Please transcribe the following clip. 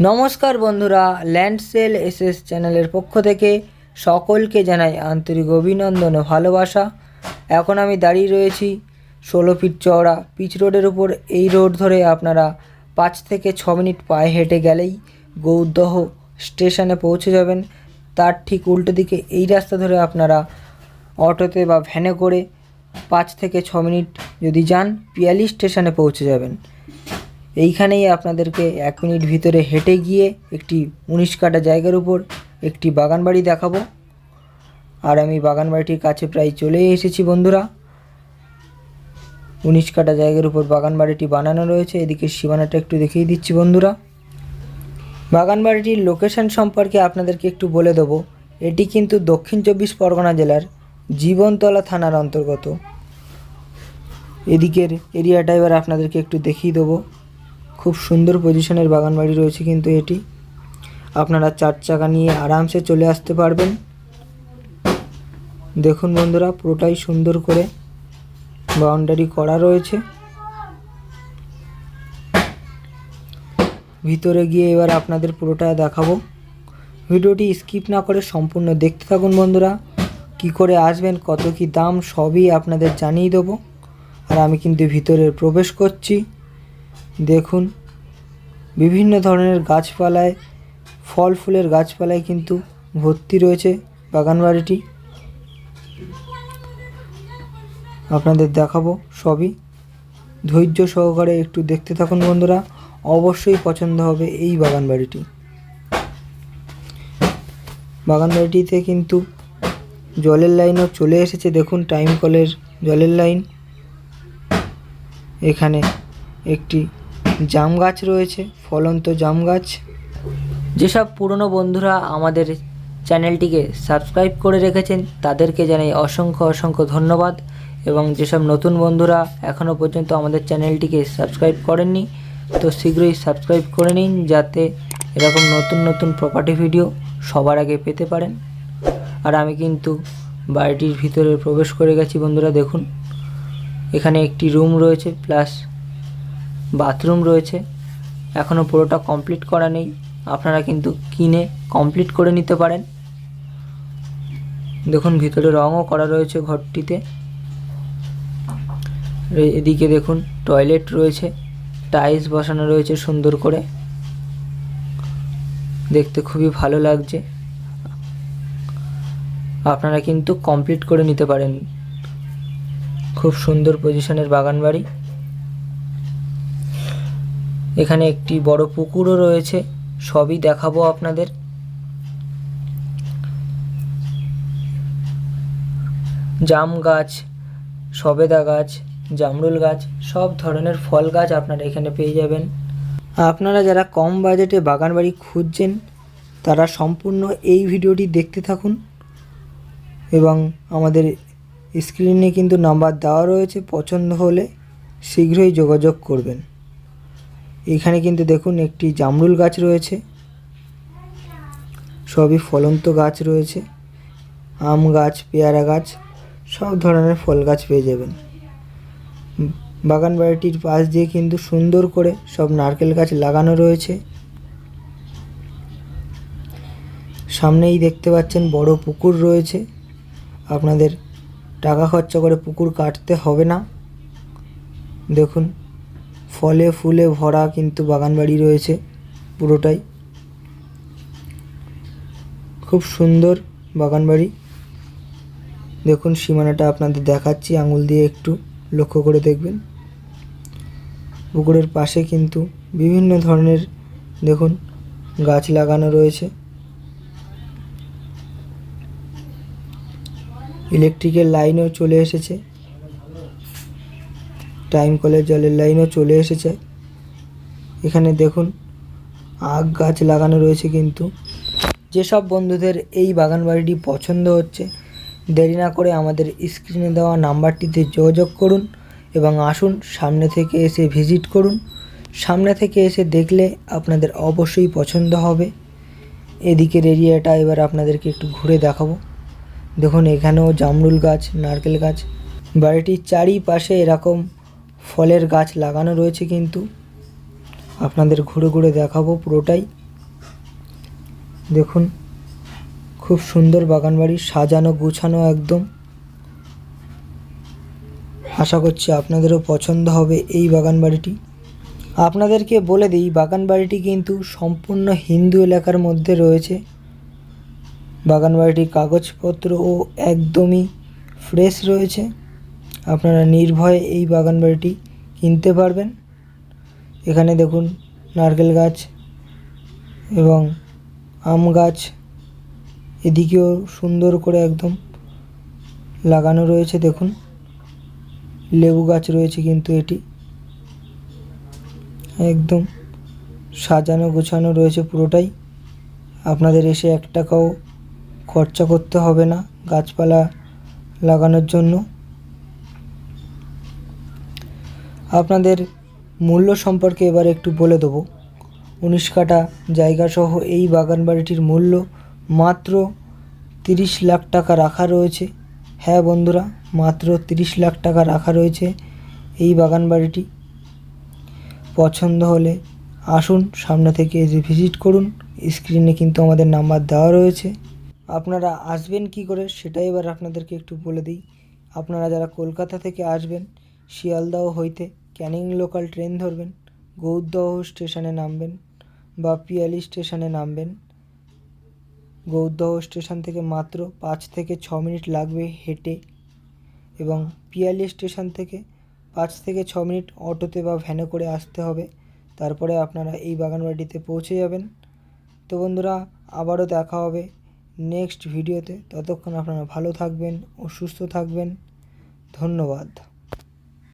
নমস্কার বন্ধুরা land sell SS চ্যানেলের পক্ষ থেকে সকলকে জানাই আন্তরিক অভিনন্দন ও ভালোবাসা। এখন আমি দাঁড়িয়ে রয়েছি ষোলো ফিট চওড়া পিচ রোডের উপর। এই রোড ধরে আপনারা পাঁচ থেকে ছ মিনিট পায়ে হেঁটে গেলেই গৌরদহ স্টেশনে পৌঁছে যাবেন। তার ঠিক উল্টো দিকে এই রাস্তা ধরে আপনারা অটোতে বা ভ্যানে করে পাঁচ থেকে ছ মিনিট যদি যান, পিয়ালি স্টেশনে পৌঁছে যাবেন। এইখানেই আপনাদেরকে এক মিনিট ভিতরে হেঁটে গিয়ে একটি উনিশ কাটা জায়গার উপর একটি বাগান বাড়ি দেখাবো। আর আমি বাগান বাড়িটির কাছে প্রায় চলে এসেছি বন্ধুরা। উনিশ কাটা জায়গার উপর বাগান বাড়িটি বানানো রয়েছে। এদিকে সীমানাটা একটু দেখিয়ে দিচ্ছি বন্ধুরা। বাগান বাড়িটির লোকেশন সম্পর্কে আপনাদেরকে একটু বলে দেবো। এটি কিন্তু দক্ষিণ চব্বিশ পরগনা জেলার জীবনতলা থানার অন্তর্গত। এদিকের এরিয়াটা এবার আপনাদেরকে একটু দেখিয়ে দেবো। খুব সুন্দর পজিশনের বাগান বাড়ি রয়েছে কিন্তু এটি। আপনারা চার চাকা নিয়ে আরামসে চলে আসতে পারবেন। দেখুন বন্ধুরা, পুরোটাই সুন্দর করে বাউন্ডারি করা রয়েছে। ভিতরে গিয়ে এবার আপনাদের পুরোটা দেখাবো। ভিডিওটি স্কিপ না করে সম্পূর্ণ দেখতে থাকুন বন্ধুরা, কি করে আসবেন, কত কি দাম, সবই আপনাদের জানিয়ে দেবো। আর আমি কিন্তু ভিতরে প্রবেশ করছি। দেখুন, বিভিন্ন ধরনের গাছপালায়, ফল ফুলের গাছপালায় কিন্তু ভর্তি রয়েছে বাগান বাড়িটি আপনাদের দেখাবো সবই। ধৈর্য সহকারে একটু দেখতে থাকুন বন্ধুরা, অবশ্যই পছন্দ হবে এই বাগান বাড়িটি বাগান বাড়িটিতে কিন্তু জলের লাইনও চলে এসেছে, দেখুন টাইম কলের জলের লাইন। এখানে একটি জাম গাছ রয়েছে, ফলন্ত জাম গাছ। যেসব পুরনো বন্ধুরা আমাদের চ্যানেলটিকে সাবস্ক্রাইব করে রেখেছেন, তাদেরকে জানাই অসংখ্য অসংখ্য ধন্যবাদ। এবং যেসব নতুন বন্ধুরা এখনও পর্যন্ত আমাদের চ্যানেলটিকে সাবস্ক্রাইব করেননি, তো শীঘ্রই সাবস্ক্রাইব করে নিন, যাতে এরকম নতুন নতুন প্রপার্টি ভিডিও সবার আগে পেতে পারেন। আর আমি কিন্তু বাড়িটির ভিতরে প্রবেশ করে গেছি বন্ধুরা, দেখুন। এখানে একটি রুম রয়েছে প্লাস বাথরুম রয়েছে। এখনও পুরোটা কমপ্লিট করা নেই। আপনারা কিন্তু কিনে কমপ্লিট করে নিতে পারেন। দেখুন, ভিতরে রঙও করা রয়েছে ঘরটিতে। এদিকে দেখুন টয়লেট রয়েছে। টাইলস বসানো রয়েছে সুন্দর করে। দেখতে খুবই ভালো লাগছে। আপনারা কিন্তু কমপ্লিট করে নিতে পারেন। খুব সুন্দর পজিশনের বাগান বাড়ি এখানে একটি বড় পুকুরও রয়েছে। সবই দেখাবো আপনাদের। জাম গাছ, সবেদা গাছ, জামরুল গাছ, সব ধরনের ফল গাছ আপনারা এখানে পেয়ে যাবেন। আপনারা যারা কম বাজেটে বাগান বাড়ি খুঁজছেন, তারা সম্পূর্ণ এই ভিডিওটি দেখতে থাকুন এবং আমাদের স্ক্রিনে কিন্তু নাম্বার দেওয়া রয়েছে। পছন্দ হলে শীঘ্রই যোগাযোগ করবেন। এখানে কিন্তু দেখুন একটি জামরুল গাছ রয়েছে। সবই ফলন্ত গাছ রয়েছে। আম গাছ, পেয়ারা গাছ, সব ধরনের ফল গাছ পেয়ে যাবেন। বাগান বাড়িটির পাশ দিয়ে কিন্তু সুন্দর করে সব নারকেল গাছ লাগানো রয়েছে। সামনেই দেখতে পাচ্ছেন বড় পুকুর রয়েছে। আপনাদের টাকা খরচা করে পুকুর কাটতে হবে না। দেখুন ফলে ফুলে ভরা কিন্তু বাগান বাড়ি রয়েছে পুরোটাই। খুব সুন্দর বাগান বাড়ি দেখুন, সীমানাটা আপনাদের দেখাচ্ছি, আঙুল দিয়ে একটু লক্ষ্য করে দেখবেন। পুকুরের পাশে কিন্তু বিভিন্ন ধরনের, দেখুন, গাছ লাগানো রয়েছে। ইলেকট্রিকের লাইনও চলে এসেছে। টাইম কলের জলের লাইনও চলে এসেছে। এখানে দেখুন, আখ গাছ লাগানো রয়েছে কিন্তু। যেসব বন্ধুদের এই বাগান বাড়িটি পছন্দ হচ্ছে, দেরি না করে আমাদের স্ক্রিনে দেওয়া নাম্বারটিতে যোগাযোগ করুন এবং আসুন সামনে থেকে এসে ভিজিট করুন। সামনে থেকে এসে দেখলে আপনাদের অবশ্যই পছন্দ হবে। এদিকের এরিয়াটা এবার আপনাদেরকে একটু ঘুরে দেখাবো। দেখুন, এখানেও জামরুল গাছ, নারকেল গাছ। বাড়িটির চারিপাশে এরকম ফলের গাছ লাগানো রয়েছে কিন্তু। আপনাদের ঘুরে ঘুরে দেখাবো পুরোটাই। দেখুন, খুব সুন্দর বাগান বাড়ি, সাজানো, গুছানো একদম। আশা করছি আপনাদেরও পছন্দ হবে এই বাগান বাড়িটি। আপনাদেরকে বলে দিই, বাগান বাড়িটি কিন্তু সম্পূর্ণ হিন্দু এলাকার মধ্যে রয়েছে। বাগান বাড়িটির কাগজপত্র ও একদমই ফ্রেশ রয়েছে। আপনারা নির্ভয়ে এই বাগান বাড়িটি কিনতে পারবেন। এখানে দেখুন নারকেল গাছ এবং আম গাছ। এদিকেও সুন্দর করে একদম লাগানো রয়েছে, দেখুন। লেবু গাছ রয়েছে কিন্তু এটি। একদম সাজানো গোছানো রয়েছে পুরোটাই। আপনাদের এসে এক টাকাও খরচা করতে হবে না গাছপালা লাগানোর জন্য। আপনাদের মূল্য সম্পর্কে এবার একটু বলে দেবো। উনিশ কাঠা জায়গাসহ এই বাগান বাড়িটির মূল্য মাত্র তিরিশ লাখ টাকা রাখা রয়েছে। হ্যাঁ বন্ধুরা, মাত্র তিরিশ লাখ টাকা রাখা রয়েছে এই বাগান বাড়িটি পছন্দ হলে আসুন সামনে থেকে এসে ভিজিট করুন। স্ক্রিনে কিন্তু আমাদের নাম্বার দেওয়া রয়েছে। আপনারা আসবেন কি করে সেটাই এবার আপনাদেরকে একটু বলে দিই। আপনারা যারা কলকাতা থেকে আসবেন, শিয়ালদহ হইতে ক্যানিং লোকাল ট্রেন ধরবেন, গৌরদহ স্টেশনে নামবেন বা পিয়ালি স্টেশনে নামবেন। গৌরদহ স্টেশন থেকে মাত্র পাঁচ থেকে ছ মিনিট লাগবে হেঁটে এবং পিয়ালি স্টেশন থেকে পাঁচ থেকে ছ মিনিট অটোতে বা ভ্যানে করে আসতে হবে। তারপরে আপনারা এই বাগানবাড়িতে পৌঁছে যাবেন। তো বন্ধুরা, আবারও দেখা হবে নেক্সট ভিডিওতে। ততক্ষণ আপনারা ভালো থাকবেন ও সুস্থ থাকবেন। ধন্যবাদ।